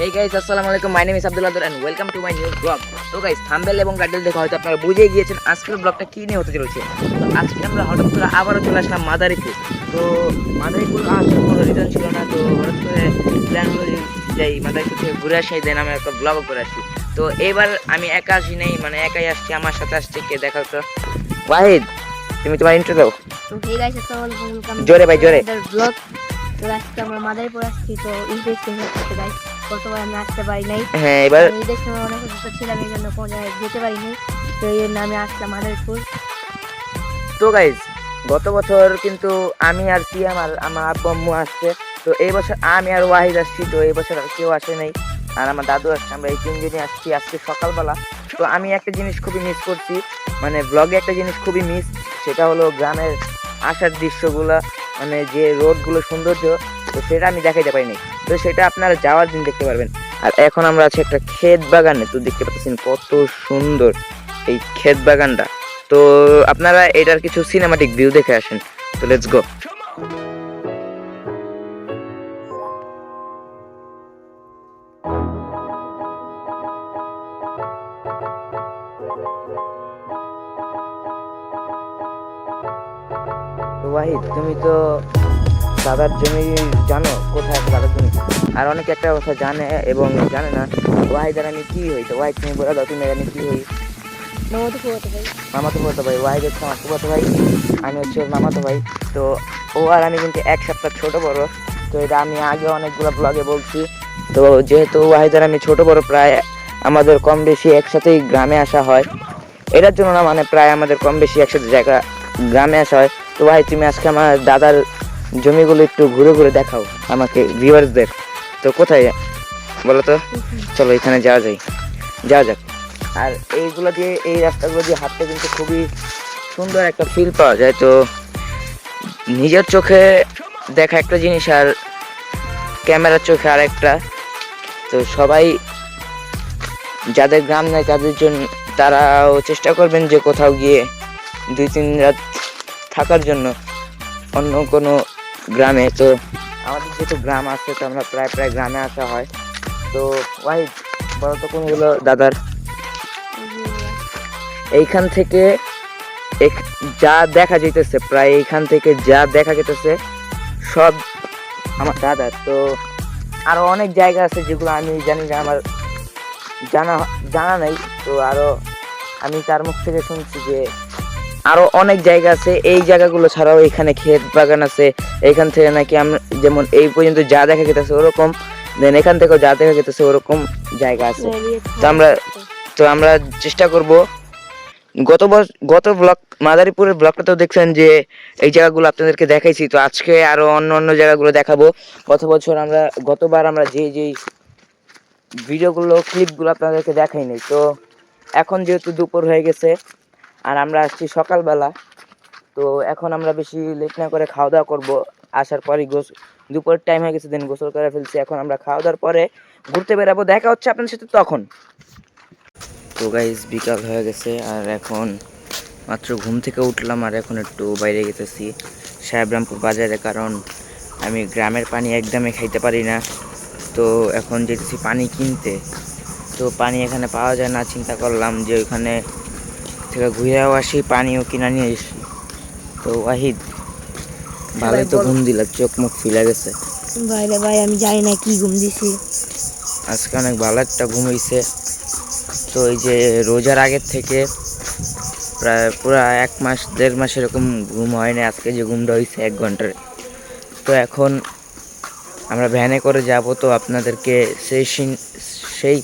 Hey guys, আসসালামু আলাইকুম মাই name is Abdul Adar and welcome to my new vlog তো guys thumbnail এবং title দেখে হয়তো আপনারা বুঝে গিয়েছেন আজকের ব্লগটা কি নিয়ে হতে চলেছে। তো আজকে আমরা হঠাৎ করে আবারও চলে আসলাম মাদারীপুর। তো মাদারীপুর আসার কোনো রিজন ছিল না। তো হঠাৎ করে প্ল্যান হলো যাই মাদারীপুর থেকে ঘুরে আসি দেন আমি একটা ব্লগও করে আসি। তো এবার আমি একা আসি নাই মানে একাই আসছি আমার সাথে আসছে কে দেখা তো ওয়াহিদ তুমি তোমার ইন্ট্রো দাও। জোরে ভাই, জোরে। ব্লগ তো আজকে আমরা মাদারীপুর আসছি তো ইন্টারেস্টিং হচ্ছে গাইস গতবার আমি আসতে পারি নাই। হ্যাঁ এবার আমি ঈদের সময় অনেক অসুস্থ ছিলাম এই জন্য কোনো জায়গায় যেতে পারি নাই। তো এই জন্য আমি আসলাম মাদারীপুর তো গাইজ গত বছর কিন্তু আমি আর সিয়াম আর আমার আব্বু আম্মু আসছে। তো এই বছর আমি আর ওয়াহিদ আসছি তো এই বছর আর কেউ আসে নাই। আর আমার দাদু আসছে আমরা এই তিনজনই আসছি আজকে সকালবেলা। তো আমি একটা জিনিস খুবই মিস করছি মানে ব্লগে একটা জিনিস খুবই মিস সেটা হলো গ্রামের আসার দৃশ্যগুলো মানে যে রোডগুলো সৌন্দর্য তো সেটা আমি দেখাইতে পারিনি। তো সেটা আপনারা যাওয়ার দিন দেখতে পারবেন। আর এখন আমরা আছি একটা ক্ষেত বাগানে। তো দেখতে পাচ্ছেন কত সুন্দর এই ক্ষেত বাগানটা। তো আপনারা এটার কিছু সিনেমাটিক ভিউ দেখে আসেন। তো লেটস গো তুমি তো দাদার জমি জানো? কোথায় আছে দাদার জমি? আর অনেকে একটা কথা জানে এবং জানে না ওয়াহিদ আর আমি কী হই তো ওয়াহিদ তুমি বলে দাও তুমি আমি কি হই নমতে ফুয়াতে ভাই। মামাতো ফুয়াতো ভাই ওয়াহিদ হচ্ছে আমার ফুয়াতো ভাই? আমি হচ্ছে মামাতো ভাই। তো ও আর আমি কিন্তু এক সপ্তাহ ছোট বড়। তো এটা আমি আগে অনেকগুলো ব্লগে বলছি। তো যেহেতু ওয়াহিদ আর আমি ছোট বড় প্রায় আমাদের কম বেশি একসাথেই গ্রামে আসা হয়। এটার জন্য না মানে প্রায় আমাদের কম বেশি একসাথে জায়গা গ্রামে আসা হয়। তো ভাই তুমি আজকে আমার দাদার জমিগুলো একটু ঘুরে ঘুরে দেখাও আমাকে ভিউয়ার্সদের তো কোথায় বলো তো। চলো এখানে যাওয়া যায় যাওয়া যাক। আর এইগুলো দিয়ে, এই রাস্তাগুলো দিয়ে হাঁটতে কিন্তু খুবই সুন্দর একটা ফিল পাওয়া যায়। তো নিজের চোখে দেখা একটা জিনিস আর ক্যামেরার চোখে আর একটা তো সবাই, যাদের গ্রাম নেয় তাদের জন্য, তারাও চেষ্টা করবেন যে কোথাও গিয়ে দুই তিন রাত থাকার জন্য অন্য কোনো গ্রামে, তো আমাদের যেহেতু গ্রাম আছে, তো আমরা প্রায় প্রায় গ্রামে আসা হয়। তো ওয়াহিদ বলো তো কোনগুলো দাদার? এইখান থেকে এক- যা দেখা যেতেছে প্রায় এইখান থেকে যা দেখা যেতেছে সব আমার দাদার তো আরও অনেক জায়গা আছে যেগুলো আমি জানি যে আমার জানা জানা নাই। তো আরও আমি তার মুখ থেকে শুনছি যে আরও অনেক জায়গা আছে। এই জায়গাগুলো ছাড়াও এখানে ক্ষেত বাগান আছে। এখান থেকে নাকি আমরা যেমন এই পর্যন্ত যা দেখা গেতেছে ওরকম দেন এখান থেকেও যা দেখা গেতেছে ওরকম জায়গা আছে। তো আমরা- তো আমরা চেষ্টা করব। গত গত ব্লক মাদারীপুরের ব্লকটা তো দেখছেন যে এই জায়গাগুলো আপনাদেরকে দেখাইছি। তো আজকে আরও অন্য অন্য জায়গাগুলো দেখাবো। গত বছর আমরা গতবার আমরা যে যেই ভিডিওগুলো ক্লিপগুলো আপনাদেরকে দেখাইনি। তো এখন যেহেতু দুপুর হয়ে গেছে আর আমরা আসছি সকালবেলা। তো এখন আমরা বেশি লেট না করে খাওয়া দাওয়া করব। আসার পরই গোস দুপুরের টাইম হয়ে গেছে দিন গোসল করে ফেলছি। এখন আমরা খাওয়া দাওয়ার পরে ঘুরতে বেরাবো দেখা হচ্ছে আপনাদের সাথে তখন। তো গাইজ বিকাল হয়ে গেছে, আর এখন মাত্র ঘুম থেকে উঠলাম, আর এখন একটু বাইরে গেতেছি সাহেবরামপুর বাজারে। কারণ আমি গ্রামের পানি একদমই খাইতে পারি না। তো এখন যেতেছি পানি কিনতে। তো পানি এখানে পাওয়া যায় না, চিন্তা করলাম যে ওইখানে থেকে ঘুরেও আসি পানিও কিনা নিয়ে এসি তো ওয়াহিদ ভালোই তো ঘুম দিলা চোখ মুখ ফিলে গেছে। ভাই রে ভাই আমি জানি না কি ঘুম দিছি। আজকে অনেক ভালো একটা ঘুম হইছে। তো এই যে রোজার আগের থেকে প্রায় পুরো এক মাস দেড় মাস এরকম ঘুম হয়নি আজকে যে ঘুমটা হয়েছে এক ঘণ্টার। তো এখন আমরা ভ্যানে করে যাব তো আপনাদেরকে সেই সিন সেই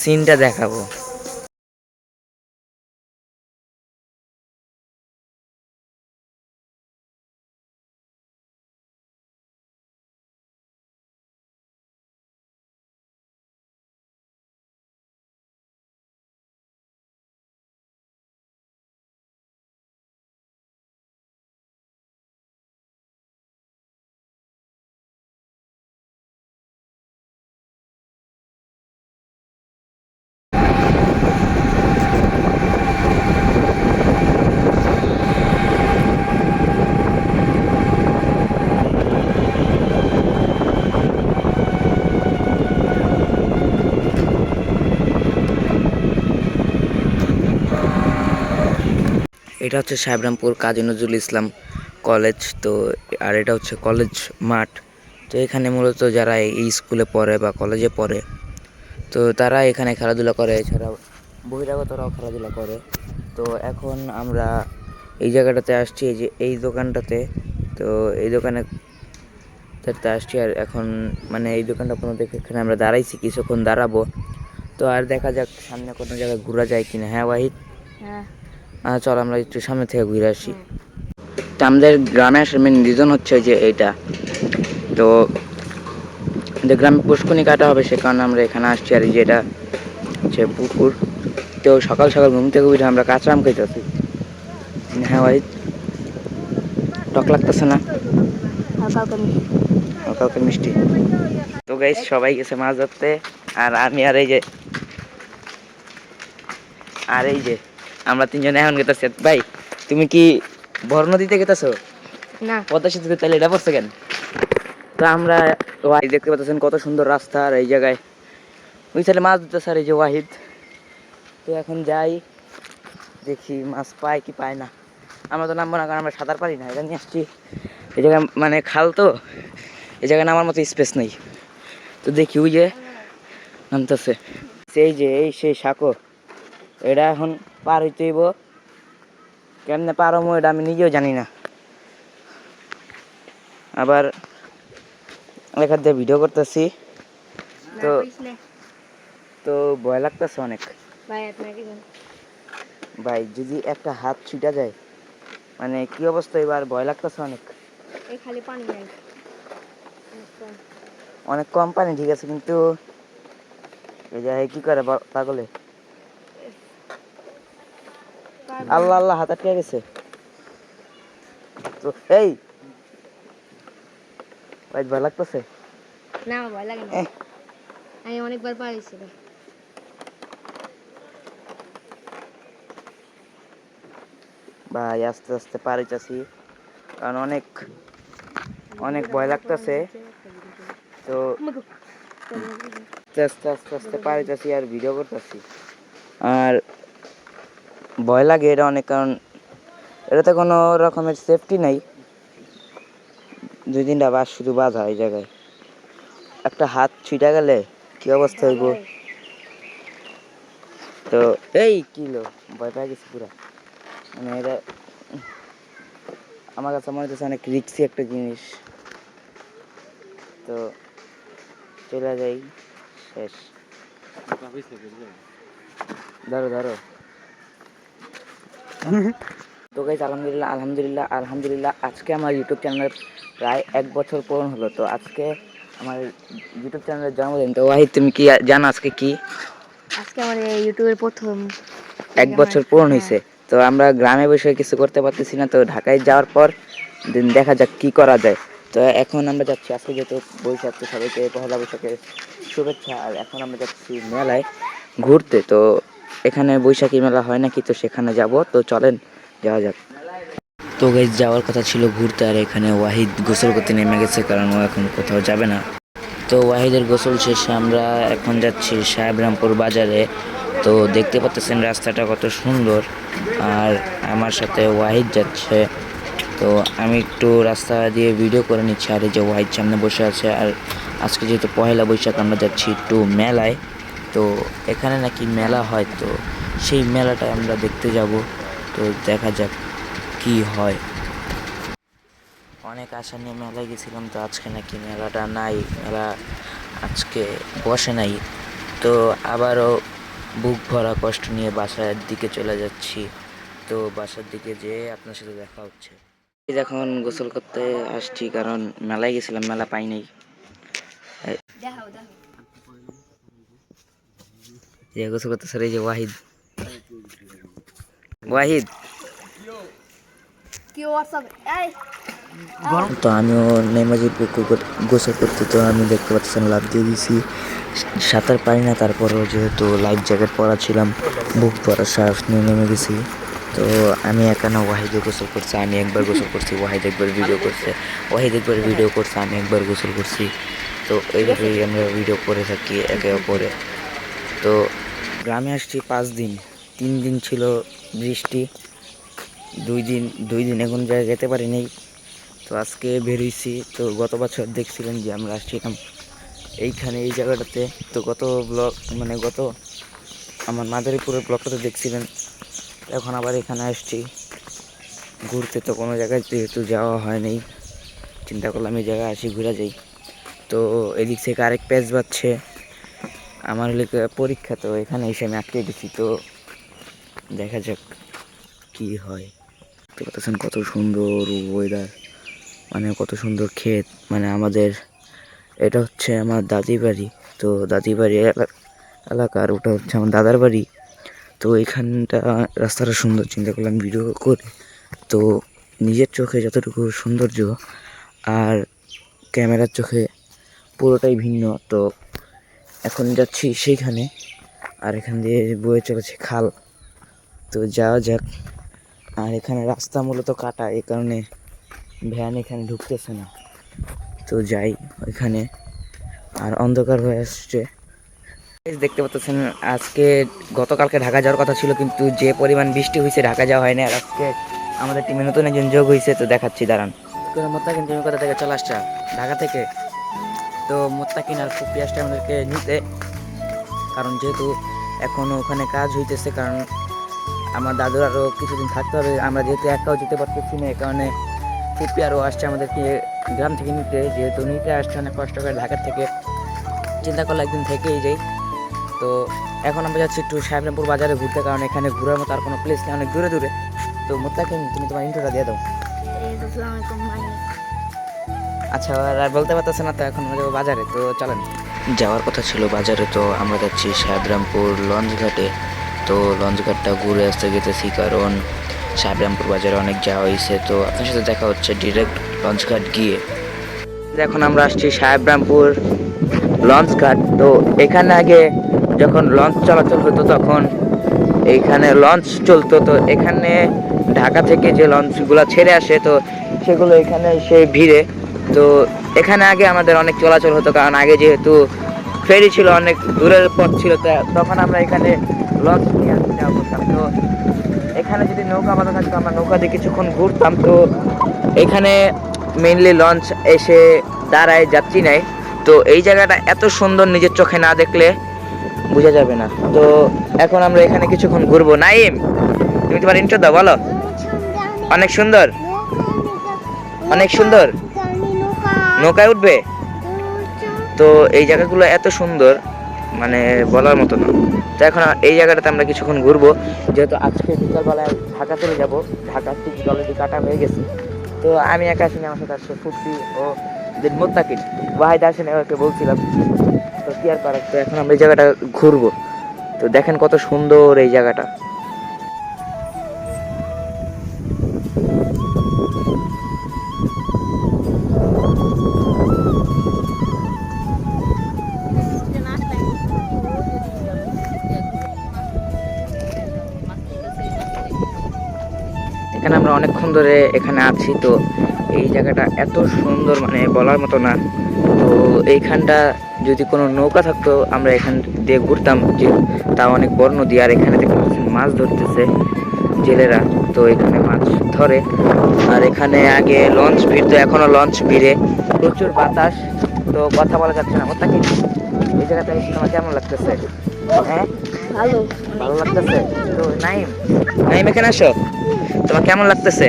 সিনটা দেখাবো। এটা হচ্ছে সাহেবরামপুর কাজী নজরুল ইসলাম কলেজ, তো, আর এটা হচ্ছে কলেজ মাঠ। তো এখানে মূলত যারা এই স্কুলে পড়ে বা কলেজে পড়ে, তো তারা এখানে খেলাধুলা করে। এছাড়াও বহিরাগতরাও খেলাধুলা করে। তো এখন আমরা এই জায়গাটাতে আসছি, এই যে এই দোকানটাতে। তো এই দোকানে তে আসছি, আর এখন মানে এই দোকানটা কোনো দেখে এখানে আমরা দাঁড়াইছি, কিছুক্ষণ দাঁড়াবো। তো আর দেখা যাক সামনে কোনো জায়গায় ঘোরা যায় কিনা। হ্যাঁ ওয়াহিদ? হ্যাঁ। চল আমরা একটু সামনে থেকে ঘুরে আসি। তো আমাদের গ্রামে আসার মেন রিজন হচ্ছে যে এইটা। তো আমাদের গ্রামে পুষ্কনি কাটা হবে, সে কারণে আমরা এখানে আসছি। আর যে এটা হচ্ছে পুকুর। তো সকাল সকাল ঘুম থেকে উঠে আমরা কাঁচা আম খাইতেছি। হ্যাঁ ভাই, টক লাগতেছে না? হালকা মিষ্টি। তো গাইস সবাই গেছে মাছ ধরতে। আর আমি আর এই যে, আর এই যে আমরা তিনজন এখন গেতেছি। ভাই তুমি কি বড় নদীতে গেতেছো? না। পদ্মা সেতুতে তাহলে এটা পড়ছে কেন? তো আমরা ওয়াহিদ দেখতে পাচ্ছেন কত সুন্দর রাস্তা আর এই জায়গায়। ওই সাইডে মাছ ধরতে স্যার এই যে ওয়াহিদ। তো এখন যাই দেখি মাছ পায় কি পায় না। আমরা তো নামবো না কারণ আমরা সাঁতার পারি না এটা নিয়ে আসছি। এই জায়গায় মানে খাল তো এই জায়গায় নামার মতো স্পেস নেই। তো দেখি ওই যে নামতেছে। সেই যে এই সেই সাঁকো। এটা এখন পার হইতে হইব। কেমনে পার হব এটা আমি নিজেও জানি না। আবার এখান দিয়ে ভিডিও করতেছি। তো তো ভয় লাগতেছে অনেক। ভাই যদি একটা হাত ছুটা যায় মানে কি অবস্থা এবার? ভয় লাগতেছে অনেক। খালি পানি নাই। অনেক কম পানি ঠিক আছে কিন্তু এই যে কি করে পাগলে? আল্লাহ আল্লাহ হাত আটকে গেছে। তো এই। ভাই ভয় লাগতেছে? না ভয় লাগে না। আমি অনেকবার পারিছি ভাই। ভাই আস্তে আস্তে পারিতেছি কারণ অনেক অনেক ভয় লাগতেছে। তো আস্তে আস্তে আস্তে আস্তে পারিতেছি আর ভিডিও করতেছি। আর ভয় লাগে এটা অনেক, কারণ এটাতে কোনো রকমের সেফটি নাই। দুই তিনটা বাস শুধু বাঁধা এই জায়গায়। একটা হাত ছিটা গেলে কি অবস্থা হইব? তো এই কিলো ভয় পেয়ে গেছি পুরা। মানে এটা, আমার কাছে মনে হচ্ছে অনেক রিক্সি একটা জিনিস। তো চলে যাই, শেষ। ধরো ধরো তো গাইজ আলহামদুলিল্লাহ আলহামদুলিল্লাহ আলহামদুলিল্লাহ আজকে আমার ইউটিউব চ্যানেলের প্রায় এক বছর পূরণ হলো। তো আজকে আমার ইউটিউব চ্যানেলের জন্মদিন তো ওয়াহিদ তুমি কি জানো আজকে কি? আজকে আমার এই ইউটিউবের প্রথম এক বছর পূরণ হয়েছে। তো আমরা গ্রামে বসে কিছু করতে পারতেছি না তো ঢাকায় যাওয়ার পর দিন দেখা যাক কি করা যায়। তো এখন আমরা যাচ্ছি আজকে যেহেতু বৈশাখ তো সবাইকে পহেলা বৈশাখের শুভেচ্ছা আর এখন আমরা যাচ্ছি মেলায় ঘুরতে। তো এখানে বৈশাখী মেলা হয় নাকি? তো সেখানে যাব। তো চলেন, যাওয়া যাক। তো গাইজ যাওয়ার কথা ছিল ঘুরতে, আর এখানে ওয়াহিদ গোসল করতে নেমে গেছে, কারণ ও এখন কোথাও যাবে না। তো ওয়াহিদের গোসল শেষে আমরা এখন যাচ্ছি সাহেবরামপুর বাজারে। তো দেখতে পাচ্ছেন রাস্তাটা কত সুন্দর, আর আমার সাথে ওয়াহিদ যাচ্ছে। তো আমি একটু রাস্তা দিয়ে ভিডিও করে নিচ্ছি, আর এই যে ওয়াহিদ সামনে বসে আছে। আর আজকে যেহেতু পয়লা বৈশাখ, আমরা যাচ্ছি একটু মেলায়। তো এখানে নাকি মেলা হয়, তো সেই মেলাটা আমরা দেখতে যাব। তো দেখা যাক কি হয়। অনেক আশা নিয়ে মেলায় গেছিলাম, তো আজকে নাকি মেলাটা নাই, মেলা আজকে বসে নাই। তো আবারও বুক ভরা কষ্ট নিয়ে বাসার দিকে চলে যাচ্ছি। তো বাসার দিকে যেয়ে আপনার সাথে দেখা হচ্ছে। এখন গোসল করতে আসছি, কারণ মেলায় গেছিলাম, মেলা পাই নাই। দেখাও দেখাও। যে গোসল করতে স্যার এই যে ওয়াহিদ ওয়াহিদ কি তো আমিও নেমাজি পুকুর গোসল করতে তো আমি দেখতে পাচ্ছেন লাভ দিয়ে দিয়েছি সাঁতার পারি না তারপরেও যেহেতু লাইফ জ্যাকেট পরা ছিলাম বুক পরা সার্ফ নিয়ে নেমে গেছি তো আমি একা না ওয়াহিদে গোসল করছি আমি একবার গোসল করছি ওয়াহিদ একবার ভিডিও করছে ওয়াহিদ একবার ভিডিও করছে আমি একবার গোসল করছি তো এইভাবেই আমরা ভিডিও করে থাকি একে অপরে তো গ্রামে আসছি পাঁচ দিন। তিন দিন ছিল বৃষ্টি। দুই দিন দুই দিন এখন জায়গায় যেতে পারিনি তো আজকে বেরিয়েছি তো গত বছর দেখছিলেন যে আমরা আসছিলাম এইখানে, এই জায়গাটাতে। তো গত ব্লগ মানে গত আমার মাদারীপুরের ব্লগটাতে দেখছিলেন। এখন আবার এখানে আসছি। ঘুরতে তো কোনো জায়গায় যেহেতু যাওয়া হয়নি চিন্তা করলাম এই জায়গায় আসি, ঘুরে যাই। তো এদিক থেকে আরেক প্যাচ বাচ্ছে আমার লেখা পরীক্ষা, তো এখানে এসে আমি আটকে গেছি, তো দেখা যাক কি হয়। দেখতে পাচ্ছেন কত সুন্দর ওয়েদার মানে কত সুন্দর ক্ষেত মানে আমাদের, এটা হচ্ছে আমার দাদি বাড়ি, তো দাদি বাড়ি এলা- এলাকার, ওটা হচ্ছে আমার দাদার বাড়ি। তো এখানটা রাস্তাটা সুন্দর, চিন্তা করলাম ভিডিও করে। তো নিজের চোখে যতটুকু সৌন্দর্য, আর ক্যামেরার চোখে পুরোটাই ভিন্ন, তো এখন যাচ্ছি সেইখানে। আর এখান দিয়ে বয়ে চলেছে খাল। তো যাওয়া যাক। আর এখানে রাস্তা মূলত কাটা এই কারণে ভ্যান এখানে ঢুকতেছে না। তো যাই ওইখানে। আর অন্ধকার হয়ে আসছে। দেখতে পাচ্ছেন, আজকে গতকালকে ঢাকা যাওয়ার কথা ছিল, কিন্তু যে পরিমাণ বৃষ্টি হয়েছে ঢাকা যাওয়া হয়নি। আর আজকে আমাদের টিমে নতুন একজন যোগ হয়েছে তো দেখাচ্ছি, দাঁড়ান। তুমি কোথা থেকে চলে আসছা। ঢাকা থেকে। তো মোত্তাকিন আর ফুপি আসছে আমাদেরকে নিতে, কারণ যেহেতু এখনও ওখানে কাজ হইতেছে, কারণ আমার দাদুর আরও কিছুদিন থাকতে হবে, আমরা যেহেতু একাও যেতে পারতেছি না এই কারণে ফুপি আরও আসছে আমাদেরকে গ্রাম থেকে নিতে, যেহেতু নিতে আসছে অনেক কষ্ট করে ঢাকার থেকে। চিন্তা করলে একদিন থেকেই যাই। তো এখন আমরা যাচ্ছি একটু সাহেবরামপুর বাজারে ঘুরতে, কারণ এখানে ঘোরার মতো আর কোনো প্লেস নেই, অনেক দূরে দূরে। তো মোত্তাকিন, তুমি তোমার ইন্ট্রোটা দিয়ে দাও। আচ্ছা আর বলতে পারতেছে না তো, এখন যাব বাজারে, তো চলেন। যাওয়ার কথা ছিল বাজারে, তো আমরা যাচ্ছি সাহেবরামপুর লঞ্চ ঘাটে। তো লঞ্চ ঘাটটা ঘুরে আসতে গেতেছি, কারণ সাহেবরামপুর বাজারে অনেক যাওয়া হয়েছে। তো আপনার সাথে দেখা হচ্ছে ডিরেক্ট লঞ্চ ঘাট গিয়ে। এখন আমরা আসছি সাহেবরামপুর লঞ্চ ঘাট। তো এখানে আগে যখন লঞ্চ চলাচল হতো, তখন এইখানে লঞ্চ চলতো। তো এখানে ঢাকা থেকে যে লঞ্চগুলো ছেড়ে আসে, তো সেগুলো এখানে সেই ভিড়ে। তো এখানে আগে আমাদের অনেক চলাচল হতো, কারণ আগে যেহেতু ফেরি ছিল, অনেক দূরের পথ ছিল তখন আমরা এখানে লঞ্চ নিয়ে আসতে করতাম তো এখানে যদি নৌকা বাঁধা থাকতো, আমরা নৌকা দিয়ে কিছুক্ষণ ঘুরতাম। তো এখানে মেইনলি লঞ্চ এসে দাঁড়ায়, যাত্রী নেয়। তো এই জায়গাটা এত সুন্দর নিজের চোখে না দেখলে বোঝা যাবে না। তো এখন আমরা এখানে কিছুক্ষণ ঘুরবো। নাইম, তুমি তোমার ইন্টার দাও, বলো। অনেক সুন্দর। অনেক সুন্দর। নৌকায় উঠবে? তো এই জায়গাগুলো এত সুন্দর মানে বলার মতো না। তো এখন এই জায়গাটাতে আমরা কিছুক্ষণ ঘুরবো। যেহেতু আজকে বিকালবেলায় ঢাকা চলে যাব ঢাকার টিকিট অলরেডি কাটা হয়ে গেছে। তো আমি একা আসিনি আমার সাথে আসছে ফুর্তি ও যে মোত্তাকিন ওয়াহিদ আসেনি ওকে বলছিলাম। তো কি আর করার? তো এখন আমরা এই জায়গাটা ঘুরবো। তো দেখেন কত সুন্দর এই জায়গাটা। অনেকক্ষণ ধরে এখানে আছি তো এই জায়গাটা এত সুন্দর মানে বলার মতো না। তো এইখানটা যদি কোনো নৌকা থাকতো আমরা এখান দিয়ে ঘুরতাম যে তা অনেক বড় নদী আর এখানে দেখতে পাচ্ছেন মাছ ধরতেছে জেলেরা তো এখানে মাছ ধরে। আর এখানে আগে লঞ্চ ভিড় তো এখনও লঞ্চ ভিড়ে। প্রচুর বাতাস তো কথা বলা যাচ্ছে না। ওটা কি? এই জায়গাটা এসে তোমার কেমন লাগতেছে? হ্যাঁ? ভালো। ভালো লাগতেছে? তো নাইম নাইম এখানে আসো। তোমার কেমন লাগতেছে?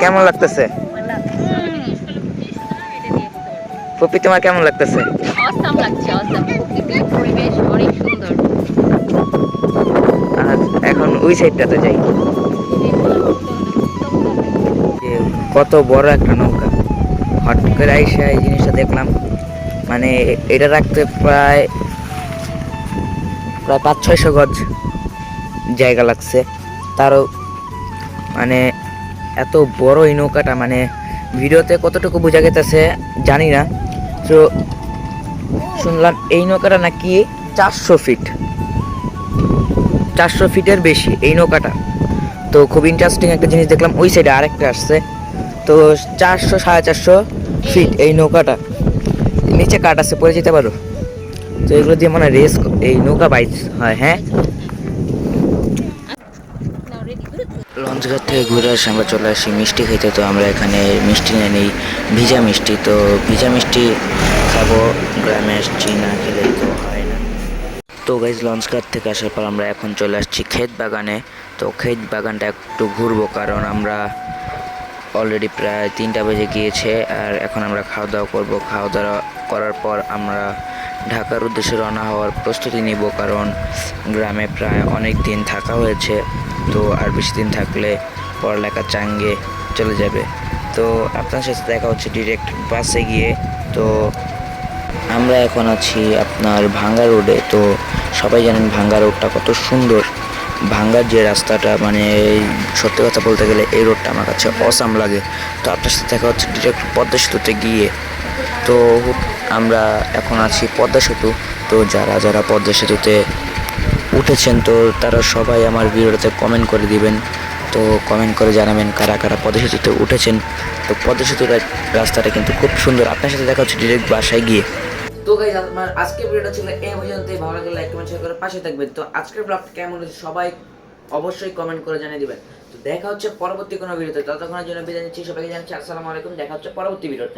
কেমন লাগতেছে? পপি তোমার কেমন লাগতেছে? অসাম লাগছে অসাম। পরিবেশ অনেক সুন্দর। আর এখন ওই সাইডটাতে যাই। যে কত বড় একটা নৌকা। হট করে আইসা এই জিনিসটা দেখলাম। মানে এটা রাখতে প্রায় প্রায় পাঁচ ছয়শো গজ জায়গা লাগছে। তারও মানে এত বড় এই নৌকাটা মানে ভিডিওতে কতটুকু বোঝা গেতেছে জানি না। তো শুনলাম এই নৌকাটা নাকি চারশো ফিট। চারশো ফিটের বেশি এই নৌকাটা। তো খুব ইন্টারেস্টিং একটা জিনিস দেখলাম, ওই সাইডে আরেকটা আসছে। তো চারশো, সাড়ে চারশো ফিট এই নৌকাটা। নিচে কাট আছে পরে যেতে পারো। তো এগুলো দিয়ে মানে রেস এই নৌকা বাইক হয় হ্যাঁ? লঞ্চ থেকে ঘুরে আসি, আমরা চলে আসি মিষ্টি খেতে। তো আমরা এখানে মিষ্টি নিয়ে নিই, ভিজা মিষ্টি। তো ভিজা মিষ্টি খাব, গ্রামে আসছি, না খেলে তো হয় না। তো গাইজ লঞ্চঘাট থেকে আসার পর আমরা এখন চলে আসছি ক্ষেত বাগানে। তো ক্ষেত বাগানটা একটু ঘুরবো, কারণ আমরা অলরেডি প্রায় তিনটা বেজে গিয়েছে, আর এখন আমরা খাওয়া দাওয়া করব। খাওয়া দাওয়া করার পর আমরা ঢাকার উদ্দেশ্যে রওনা হওয়ার প্রস্তুতি নিব, কারণ গ্রামে প্রায় অনেক দিন থাকা হয়েছে। তো আর বেশি দিন থাকলে পড়ালেখা চাঙ্গে চলে যাবে। তো আপনার সাথে দেখা হচ্ছে ডিরেক্ট বাসে গিয়ে। তো আমরা এখন আছি আপনার ভাঙ্গা রোডে। তো সবাই জানেন ভাঙ্গা রোডটা কত সুন্দর। ভাঙ্গার যে রাস্তাটা মানে সত্যি কথা বলতে গেলে এই রোডটা আমার কাছে অসাম লাগে। তো আপনার সাথে দেখা হচ্ছে ডিরেক্ট পদ্মা সেতুতে গিয়ে। তো আমরা এখন আছি পদ্মা সেতু। তো যারা যারা পদ্মা সেতুতে উঠেছেন, তো তারা সবাই আমার ভিডিওতে কমেন্ট করে দিবেন। তো কমেন্ট করে জানাবেন কারা কারা পদ্মা সেতুতে উঠেছেন। তো পদ্মা সেতুর রাস্তাটা কিন্তু খুব সুন্দর। আপনার সাথে দেখা হচ্ছে ডিরেক্ট বাসায় গিয়ে। তো গাইজ আমার আজকের ভিডিওটা ছিল এই পর্যন্তই। ভালো লাগলে লাইক কমেন্ট শেয়ার করে পাশে থাকবেন। তো আজকের ব্লগটা কেমন হয়েছে সবাই অবশ্যই কমেন্ট করে জানিয়ে দিবেন। তো দেখা হচ্ছে পরবর্তী কোনো ভিডিওতে। ততক্ষণের জন্য বিদায় নিচ্ছি। সবাইকে জানাচ্ছি, আসসালামু আলাইকুম। দেখা হচ্ছে পরবর্তী ভিডিওতে।